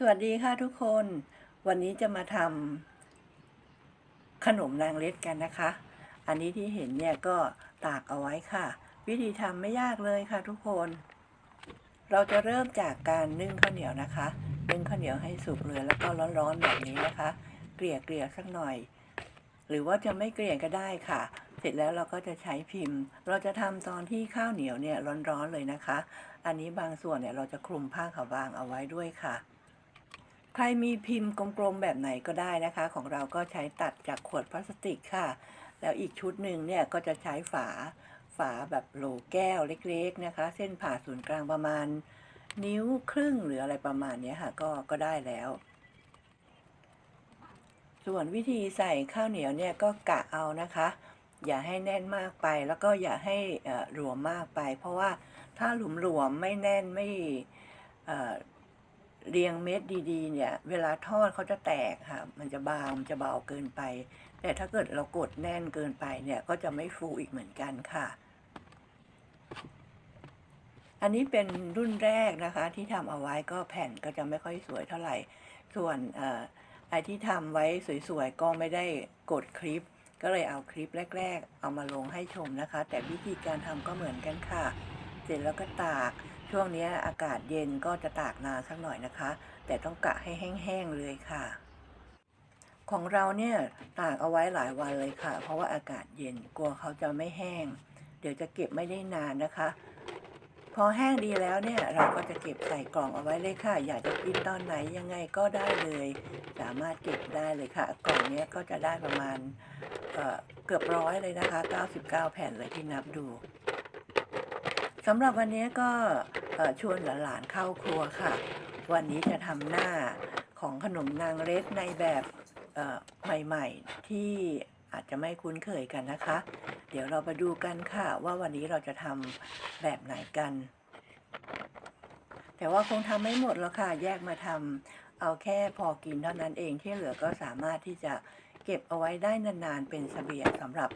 สวัสดีค่ะทุกคน วันนี้จะมาทำขนมนางเล็ดกันนะคะ อันนี้ที่เห็นเนี่ยก็ตากเอาไว้ค่ะ วิธีทำไม่ยากเลยค่ะทุกคน เราจะเริ่มจากการนึ่งข้าวเหนียวนะคะนึ่งข้าวเหนียวให้สุกเลยแล้วก็ร้อนๆแบบนี้นะคะ เกลี่ยเกลี่ยๆสักหน่อย หรือว่าจะไม่เกลี่ยก็ได้ค่ะ เสร็จแล้วเราก็จะใช้พิมพ์ เราจะทำตอนที่ข้าวเหนียวเนี่ยร้อนๆเลยนะคะ อันนี้บางส่วนเนี่ยเราจะคลุมผ้าขาวบางเอาไว้ด้วยค่ะ ใครมีพิมพ์กลมๆแบบไหนก็ได้นะคะ ของเราก็ใช้ตัดจากขวดพลาสติกค่ะ แล้วอีกชุดหนึ่งเนี่ยก็จะใช้ฝาฝาแบบโหลแก้วเล็กๆนะคะ เส้นผ่าศูนย์กลางประมาณ นิ้วครึ่งหรืออะไรประมาณนี้ค่ะ ก็ก็ได้แล้ว ส่วนวิธีใส่ข้าวเหนียวเนี่ยก็กะเอานะคะ อย่าให้แน่นมากไปแล้วก็อย่าให้หลวมมากไป เพราะว่าถ้าหลวมๆไม่แน่นไม่ เรียงเม็ดดีๆ เนี่ย เวลาทอดเขาจะแตกค่ะ มันจะบางมันจะเบาเกินไป แต่ถ้าเกิดเรากดแน่นเกินไปเนี่ยก็จะไม่ฟูอีกเหมือนกันค่ะ อันนี้เป็นรุ่นแรกนะคะ ที่ทำเอาไว้ก็แผ่นก็จะไม่ค่อยสวยเท่าไหร่ ส่วนเอ่อไอที่ทำไว้สวยๆก็ไม่ได้กดคลิป ก็เลยเอาคลิปแรก ๆ เอามาลงให้ชมนะคะ แต่วิธีการทำก็เหมือนกันค่ะ เสร็จแล้วก็ตาก ช่วงนี้อากาศเย็นก็จะตากนานสักหน่อยนะคะ แต่ต้องกะให้แห้งๆเลยค่ะ ของเราเนี่ยตากเอาไว้หลายวันเลยค่ะ เพราะว่าอากาศเย็นกลัวเขาจะไม่แห้ง เดี๋ยวจะเก็บไม่ได้นานนะคะ พอแห้งดีแล้วเนี่ยเราก็จะเก็บใส่กล่องเอาไว้เลยค่ะ อยากจะกินตอนไหนยังไงก็ได้เลย สามารถเก็บได้เลยค่ะ กล่องเนี้ยก็จะได้ประมาณเเกือบร้อยเลยนะคะ 99 แผ่นเลยที่นับดู สำหรับวันนี้ก็ชวนหลานๆเข้าครัวค่ะ วันนี้จะทำหน้าของขนมนางเล็ดในแบบใหม่ๆ ที่อาจจะไม่คุ้นเคยกันนะคะ เดี๋ยวเราไปดูกันค่ะ ว่าวันนี้เราจะทำแบบไหนกัน แต่ว่าคงทำไม่หมดแล้วค่ะ แยกมาทำเอาแค่พอกินเท่านั้นเองที่เหลือก็สามารถที่จะเก็บเอาไว้ได้นานๆ เป็นเสบียงสำหรับ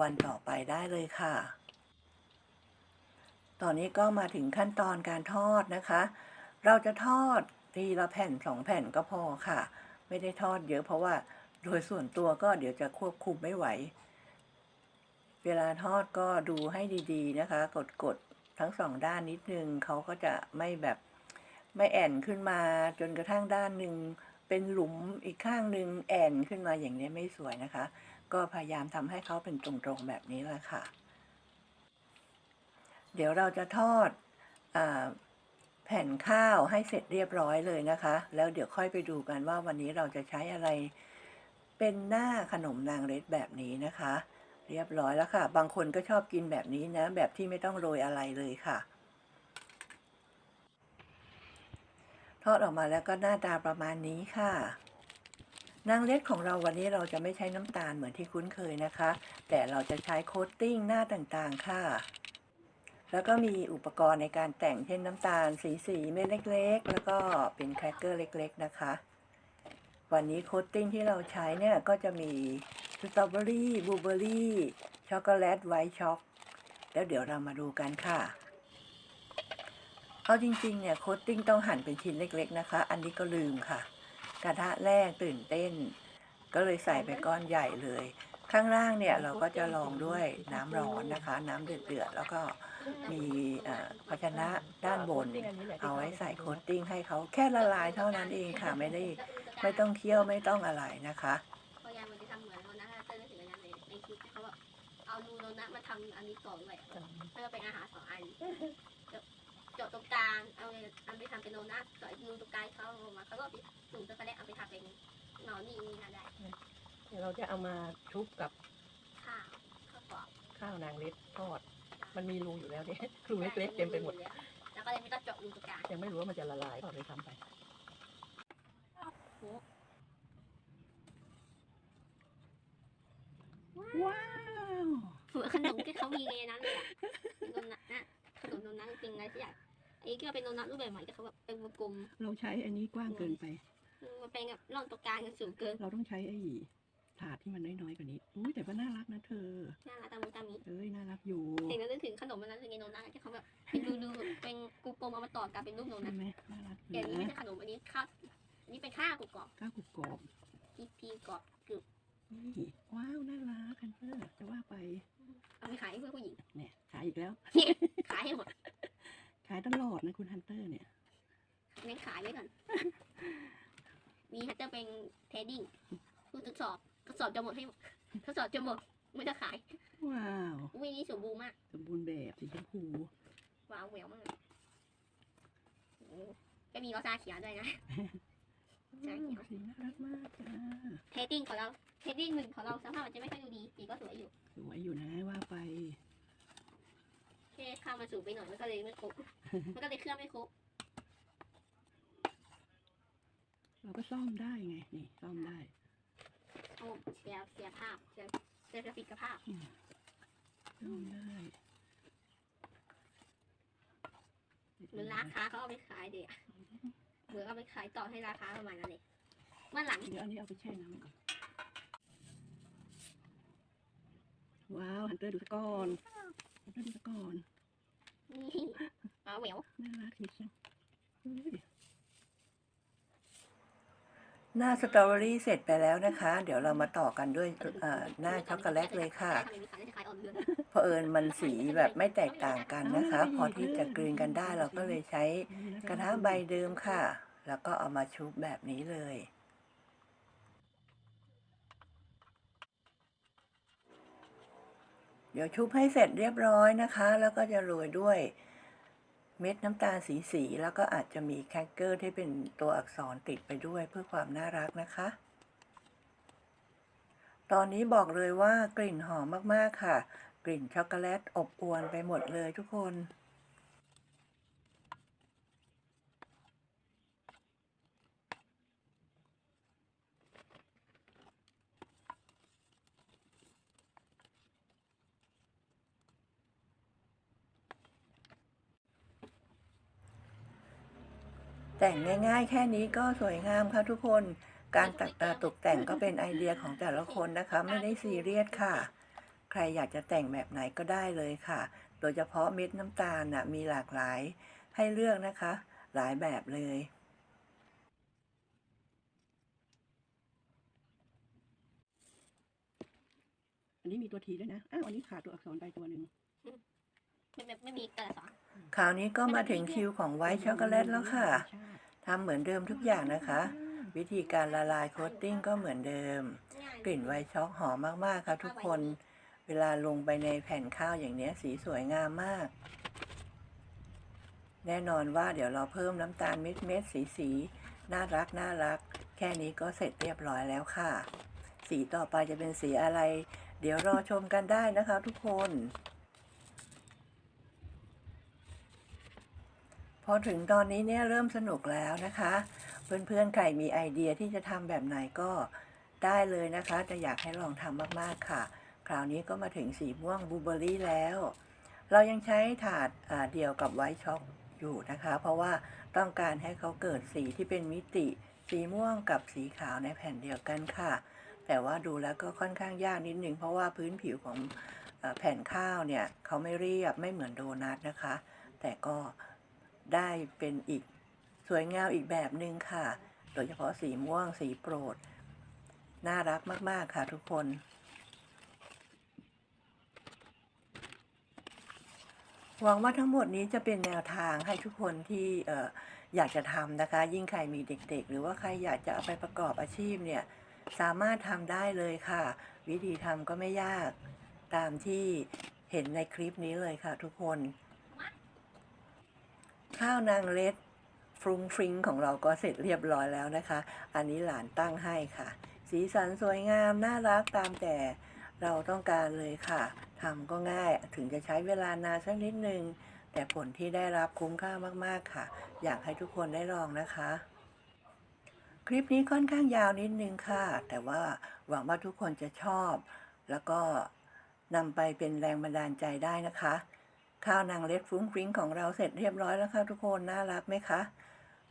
วันต่อไปได้เลยค่ะ ตอนนี้ก็มาถึงขั้นตอนการทอดนะคะ เราจะทอดทีละแผ่นสองแผ่นก็พอค่ะ ไม่ได้ทอดเยอะเพราะว่าโดยส่วนตัวก็เดี๋ยวจะควบคุมไม่ไหว เวลาทอดก็ดูให้ดีๆนะคะ กดกดๆทั้งสองด้านนิดนึงเขาก็จะไม่แบบไม่แอนขึ้นมาจนกระทั่งด้านหนึ่งเป็นหลุมอีกข้างหนึ่งแอนขึ้นมาอย่างนี้ไม่สวยนะคะ ก็พยายามทำให้เขาเป็นตรงๆแบบนี้แหละค่ะ เดี๋ยวเราจะทอดอแผ่นข้าวให้เสร็จเรียบร้อยเลยนะคะ แล้วเดี๋ยวค่อยไปดูกันว่าวันนี้เราจะใช้อะไรเป็นหน้าขนมนางเล็ดแบบนี้นะคะ เรียบร้อยแล้วค่ะ บางคนก็ชอบกินแบบนี้นะ แบบที่ไม่ต้องโรยอะไรเลยค่ะ ทอดออกมาแล้วก็หน้าตาประมาณนี้ค่ะ นางเล็ดของเราวันนี้เราจะไม่ใช้น้ำตาลเหมือนที่คุ้นเคยนะคะ แต่เราจะใช้โคตติ้งหน้าต่างๆค่ะ แล้วก็มีอุปกรณ์ในการแต่งเช่นน้ำตาลสีสีเม็ดเล็ก ๆ แล้วก็เป็นแครกเกอร์เล็ก ๆ นะคะ วันนี้โคตติ้งที่เราใช้เนี่ยก็จะมีสตรอเบอรี่บลูเบอรี่ช็อกโกแลตไวท์ช็อกแล้วเดี๋ยวเรามาดูกันค่ะ เอาจริง ๆ เนี่ยโคตติ้งต้องหั่นเป็นชิ้นเล็ก ๆ นะคะ อันนี้ก็ลืมค่ะ กระทะแรกตื่นเต้น ก็เลยใส่ไปก้อนใหญ่เลย ข้างล่างเนี่ยเราก็จะลองด้วยน้ำร้อนนะคะ น้ำเดือดๆแล้วก็ มีเอ่อภาชนะด้านบน เอาไว้ใส่โคตติ้งให้เขาแค่ละลายเท่านั้นเองค่ะไม่ได้ไม่ต้องเคี่ยวไม่ต้องอะไรนะคะพยายามมันจะทำเหมือนโดนัทถ้าเต้นถึงอันนั้นเลยในคลิปที่เขาแบบเอาดูโดนัทมาทำอันนี้ก่อนด้วยแล้วก็เป็นอาหารสองอันเจาะเจาะตรงกลางเอาเลยเอาไปทำเป็นโดนัทเจาะดูตรงกลางเขาลงมาเขาก็เอาไปสูงตะกแรกเอาไปทำเป็นหนอนนี่นี่นะได้เดี๋ยวเราจะเอามาชุบกับข้าวข้าวกรอบข้าวนางเล็ดทอด มันมีรูอยู่แล้วเนี่ยรูเล็กๆเต็มไปหมด แล้วก็เลยไม่ต้องเจาะรูตรงกลางยังไม่รู้ว่ามันจะละลายก็เลยทำไป ว้าวเหมือนขนมที่เขามีในนั้นเลยอะโดนัทนะขนมโดนัทจริงๆอะไรที่อยากอันนี้ก็เป็นโดนัทรูปแบบใหม่ที่เขาแบบเป็นวงกลมเราใช้อันนี้กว้างเกินไป มันเป็นแบบร่องตรงกลางสูงเกิน เราต้องใช้ไอ้ ถาดที่มันน้อยๆกว่านี้ อุ้ยแต่ก็น่ารักนะเธอ น่ารักตามูตามิเอ้ยน่ารักอยู่เห็นแล้วนึกถึงขนมมันนั้นคือไงโนนัทที่เขาแบบเป็นดูดูเป็นกลมๆเอามาต่อกันเป็นรูปโนนัใช่ทไหมน่ารักแต่อันนี้ไม่นะใช่ขนมอันนี้ข้าวอันนี้เป็นข้าวกรอบข้าวกรุบกรอบๆพีพีกรอบกรึบนี่ว้าวน่ารักคันเตอร์จะว่าไปเอาไปขายให้เพื่อนผู้หญิงเนี่ยขายอีกแล้วขายให้หมดขายตลอดนะคุณฮันเตอร์เนี่ยเน้นขายไว้ก่อนมีฮัตเตอร์เป็นเทรดดิ้งผู้ทดสอบทด สอบจะหมดให้หมดทดสอบจะหมดไม่จะขายว้าวอุ้ยนี่สมบูรณ์มาก สมบูรณ์แบบสีชมพูว้าวแหววมากโอ้ก็มีรสชาเขียวด้วยนะใช่ว้าวสีน่ารักมากจ้าเทรดดิ้งของเราเทรดดิ้งหนึ่งของเราสภาพมันจะไม่ค่อยดูดีสีก็สวยอยู่สวยอยู่นะว่าไปแค่ข้าวมาสูบไปหน่อยมันก็เลยไม่ครบมันก็เลยเครื่องไม่ครบเราก็ซ่อมได้ไงนี่ซ่อมได้ โอ้เสียเสียภาพเสียเสียกราฟิกกับภาพซ่อมได้เหมือนร้านค้าเขาเอาไปขายเด็กเหมือนเอาไปขายต่อให้ราคาประมาณนั้นเลยวันหลังเดี๋ยวอันนี้เอาไปแช่น้ำก่อนว้าวฮันเตอร์ดูสะก่อนฮันเตอร์ดูสะก่อนนี่ว้าวแหววน่ารักดีจังเฮ้ย หน้าสตรอเบอรี่เสร็จไปแล้วนะคะ เดี๋ยวเรามาต่อกันด้วยหน้าช็อกโกแลตเลยค่ะเดือนเพราะเอิญมันสีแบบไม่แตกต่างกันนะคะ พอที่จะกลืนกันได้เราก็เลยใช้กระทะใบเดิมค่ะ แล้วก็เอามาชุบแบบนี้เลย เดี๋ยวชุบให้เสร็จเรียบร้อยนะคะ แล้วก็จะโรยด้วย เม็ดน้ำตาลสีสีแล้วก็อาจจะมีแคคเกอร์ที่เป็นตัวอักษรติดไปด้วยเพื่อความน่ารักนะคะ ตอนนี้บอกเลยว่ากลิ่นหอมมากๆค่ะ กลิ่นช็อกโกแลตอบอวนไปหมดเลยทุกคน แต่งง่าย ๆ แค่นี้ก็สวยงามค่ะทุกคน การตัดเอ่อตกแต่งก็เป็นไอเดียของแต่ละคนนะคะ ไม่ได้ซีเรียสค่ะ ใครอยากจะแต่งแบบไหนก็ได้เลยค่ะ โดยเฉพาะเม็ดน้ำตาลน่ะมีหลากหลายให้เลือกนะคะ หลายแบบเลยอันนี้มีตัวทีด้วยนะ อ้าว อันนี้ขาดตัวอักษรไปตัวหนึ่งไม่ไม่ไม่มีกระสอนคราวนี้ก็มาถึงคิวของไวท์ช็อกโกแลตแล้วค่ะ ทำเหมือนเดิมทุกอย่างนะคะ วิธีการละลายโคตติ้งก็เหมือนเดิม กลิ่นไวช็อกหอมมากๆค่ะทุกคน เวลาลงไปในแผ่นข้าวอย่างเนี้ยสีสวยงามมาก แน่นอนว่าเดี๋ยวเราเพิ่มน้ำตาลเม็ดเม็ดสีสีๆน่ารักน่ารัก แค่นี้ก็เสร็จเรียบร้อยแล้วค่ะ สีต่อไปจะเป็นสีอะไร เดี๋ยวรอชมกันได้นะคะทุกคน พอถึงตอนนี้เนี่ยเริ่มสนุกแล้วนะคะ เพื่อนๆใครมีไอเดียที่จะทำแบบไหนก็ได้เลยนะคะ จะอยากให้ลองทำมากๆค่ะ คราวนี้ก็มาถึงสีม่วงบลูเบอรี่แล้ว เรายังใช้ถาดาเดียวกับไวท์ช็อกอยู่นะคะ เพราะว่าต้องการให้เขาเกิดสีที่เป็นมิติ สีม่วงกับสีขาวในแผ่นเดียวกันค่ะ แต่ว่าดูแล้วก็ค่อนข้างยากนิดนึงเพราะว่าพื้นผิวของอแผ่นข้าวเนี่ยเขาไม่เรียบไม่เหมือนโดนัทนะคะ แต่ก็ ได้เป็นอีกสวยงามอีกแบบหนึ่งค่ะ โดยเฉพาะสีม่วงสีโปรด น่ารักมาก ๆ ค่ะทุกคน หวังว่าทั้งหมดนี้จะเป็นแนวทางให้ทุกคนที่อออยากจะทำนะคะ ยิ่งใครมีเด็ก ๆ หรือว่าใครอยากจะเอาไปประกอบอาชีพเนี่ย สามารถทำได้เลยค่ะ วิธีทำก็ไม่ยากตามที่เห็นในคลิปนี้เลยค่ะทุกคน ข้าวนางเล็ดฟรุงฟริงของเราก็เสร็จเรียบร้อยแล้วนะคะ อันนี้หลานตั้งให้ค่ะ สีสันสวยงาม น่ารักตามแต่เราต้องการเลยค่ะทำก็ง่ายถึงจะใช้เวลานานสักนิดนึง แต่ผลที่ได้รับคุ้มค่ามากๆค่ะ อยากให้ทุกคนได้ลองนะคะ คลิปนี้ค่อนข้างยาวนิดนึงค่ะ แต่ว่าหวังว่าทุกคนจะชอบ แล้วก็นำไปเป็นแรงบันดาลใจได้นะคะ ข้าวนางเล็ดฟุ้งฟริ้งของเราเสร็จเรียบร้อยแล้วค่ะทุกคนน่ารักไหมคะ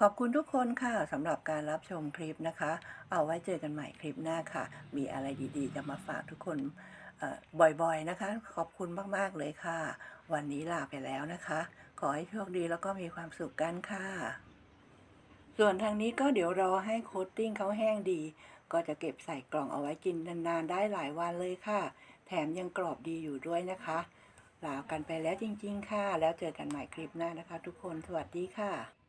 ขอบคุณทุกคนค่ะสำหรับการรับชมคลิปนะคะ เอาไว้เจอกันใหม่คลิปหน้าค่ะ มีอะไรดีๆ จะมาฝากทุกคนบ่อยๆนะคะ ขอบคุณมากๆเลยค่ะ วันนี้ลาไปแล้วนะคะ ขอให้โชคดีแล้วก็มีความสุขกันค่ะ ส่วนทางนี้ก็เดี๋ยวรอให้โคตติ้งเขาแห้งดี ก็จะเก็บใส่กล่องเอาไว้กินนานๆได้หลายวันเลยค่ะ แถมยังกรอบดีอยู่ด้วยนะคะ ลากันไปแล้วจริง ๆ ค่ะ แล้วเจอกันใหม่คลิปหน้านะคะ ทุกคน สวัสดีค่ะ